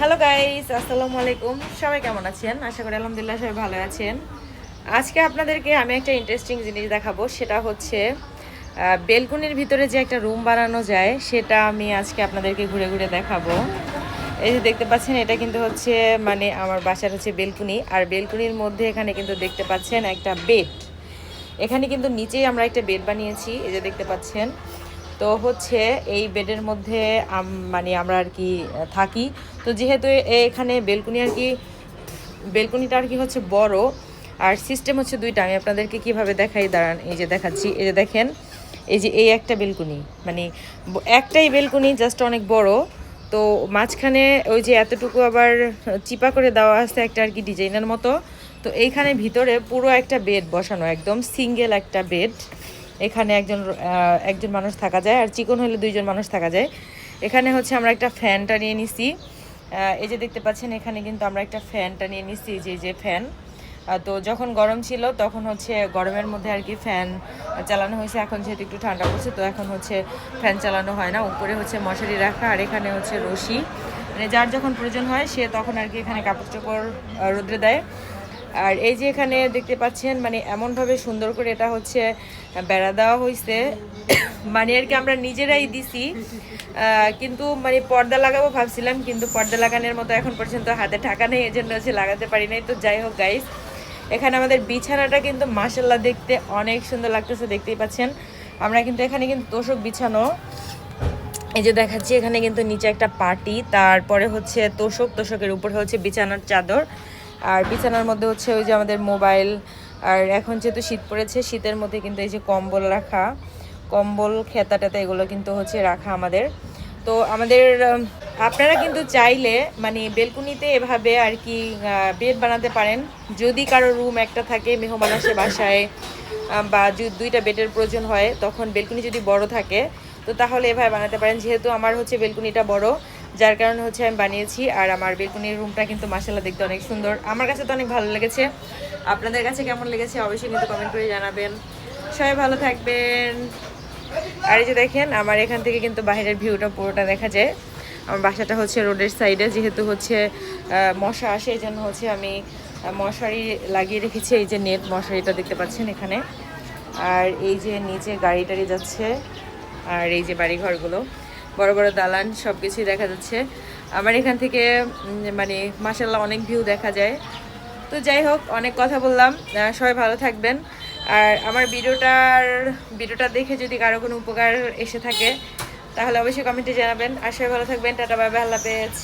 Hello guys আসসালামু আলাইকুম সবাই কেমন আছেন? আশা করি আলহামদুলিল্লাহ সবাই ভালো আছেন। আজকে আপনাদেরকে আমি একটা ইন্টারেস্টিং জিনিস দেখাবো। সেটা হচ্ছে বেলকুনির ভিতরে যে একটা রুম বানানো যায়, সেটা আমি আজকে আপনাদেরকে ঘুরে ঘুরে দেখাবো। এই যে দেখতে পাচ্ছেন, এটা কিন্তু হচ্ছে মানে আমার বাসার হচ্ছে বেলকুনি। আর বেলকুনির মধ্যে এখানে কিন্তু দেখতে পাচ্ছেন একটা বেড এখানে কিন্তু নিচেই আমরা একটা বেড বানিয়েছি। এই যে দেখতে পাচ্ছেন তো হচ্ছে এই বেডের মধ্যে মানে আমরা আর কি থাকি। তো যেহেতু এখানে বেলকুনি আর কি, বেলকুনিটা আর কি হচ্ছে বড়। আর সিস্টেম হচ্ছে দুইটা। আমি আপনাদেরকে কীভাবে দেখাই, দাঁড়ান, এই যে দেখাচ্ছি। এই যে দেখেন, এই যে এই একটা বেলকুনি। মানে একটাই বেলকুনি জাস্ট অনেক বড়। তো মাঝখানে ওই যে এতটুকু আবার চিপা করে দেওয়া আছে একটা আর কি ডিজাইনের মতো। তো এইখানে ভিতরে পুরো একটা বেড বসানো, একদম সিঙ্গেল একটা বেড এখানে একজন একজন মানুষ থাকা যায় আর চিকন হলে দুইজন মানুষ থাকা যায়। এখানে হচ্ছে আমরা একটা ফ্যানটা নিয়ে নিছি। এই যে দেখতে পাচ্ছেন, এখানে কিন্তু আমরা একটা ফ্যানটা নিয়ে নিছি, যে যে ফ্যান। তো যখন গরম ছিল, তখন হচ্ছে গরমের মধ্যে আর কি ফ্যান চালানো হয়েছে। এখন যেহেতু একটু ঠান্ডা পড়ছে, তো এখন হচ্ছে ফ্যান চালানো হয় না। উপরে হচ্ছে মশারি রাখা আর এখানে হচ্ছে রশি। মানে যার যখন প্রয়োজন হয়, সে তখন আর কি এখানে কাপড় চোপড় রোদ্রে দেয়। আর এই যে এখানে দেখতে পাচ্ছেন মানে এমনভাবে সুন্দর করে এটা হচ্ছে বেড়া দেওয়া হয়েছে মানে আর কি আমরা নিজেরাই দিছি। কিন্তু মানে পর্দা লাগাবো ভাবছিলাম, কিন্তু পর্দা লাগানোর মতো এখন পর্যন্ত হাতে টাকা নেই, এই জন্য হচ্ছে লাগাতে পারি নাই। তো যাই হোক গাইস এখানে আমাদের বিছানাটা কিন্তু মাসাল্লাহ দেখতে অনেক সুন্দর লাগতেছে, দেখতেই পাচ্ছেন। আমরা কিন্তু এখানে কিন্তু তোষক বিছানো। এই যে দেখাচ্ছি, এখানে কিন্তু নিচে একটা পাটি, তারপরে হচ্ছে তোষক, তোষকের উপরে হচ্ছে বিছানার চাদর। আর বিছানার মধ্যে হচ্ছে ওই যে আমাদের মোবাইল, আর এখন যেহেতু শীত পড়েছে, শীতের মধ্যে কিন্তু এই যে কম্বল রাখা, কম্বল খেতা টেতা এগুলো কিন্তু হচ্ছে রাখা আমাদের। তো আমাদের আপনারা কিন্তু চাইলে মানে বেলকুনিতে এভাবে আর কি বেড বানাতে পারেন। যদি কারও রুম একটা থাকে, মেহমান আসে বাসায় বা দুইটা বেডের প্রয়োজন হয়, তখন বেলকুনি যদি বড় থাকে, তো তাহলে এভাবে বানাতে পারেন। যেহেতু আমার হচ্ছে বেলকুনিটা বড় যার কারণে হচ্ছে আমি বানিয়েছি, আর আমার বেলকুনির রুমটা কিন্তু মাসাল্লাহ দেখতে অনেক সুন্দর। আমার কাছে তো অনেক ভালো লেগেছে। আপনাদের কাছে কেমন লেগেছে অবশ্যই কিন্তু কমেন্ট করে জানাবেন। সবাই ভালো থাকবেন। আর এই যে দেখেন, আমার এখান থেকে কিন্তু বাইরের ভিউটা পুরোটা দেখা যায়। আমার বাসাটা হচ্ছে রোডের সাইডে যেহেতু হচ্ছে মশা আসে এই জন্য হচ্ছে আমি মশারি লাগিয়ে রেখেছি। এই যে নেট মশারিটা দেখতে পাচ্ছেন এখানে। আর এই যে নিচে গাড়ি টাড়ি যাচ্ছে, আর এই যে বাড়ি ঘরগুলো বড় বড় দালান সব কিছুই দেখা যাচ্ছে। আমার এখান থেকে মানে মাসাল্লাহ অনেক ভিউ দেখা যায়। তো যাই হোক, অনেক কথা বললাম। সবাই ভালো থাকবেন। আর আমার ভিডিওটার, ভিডিওটা দেখে যদি কারও কোনো উপকার এসে থাকে, তাহলে অবশ্যই কমেন্টে জানাবেন। আর সবাই ভালো থাকবেন। টাটা বাবা আল্লাহ হাফেজ।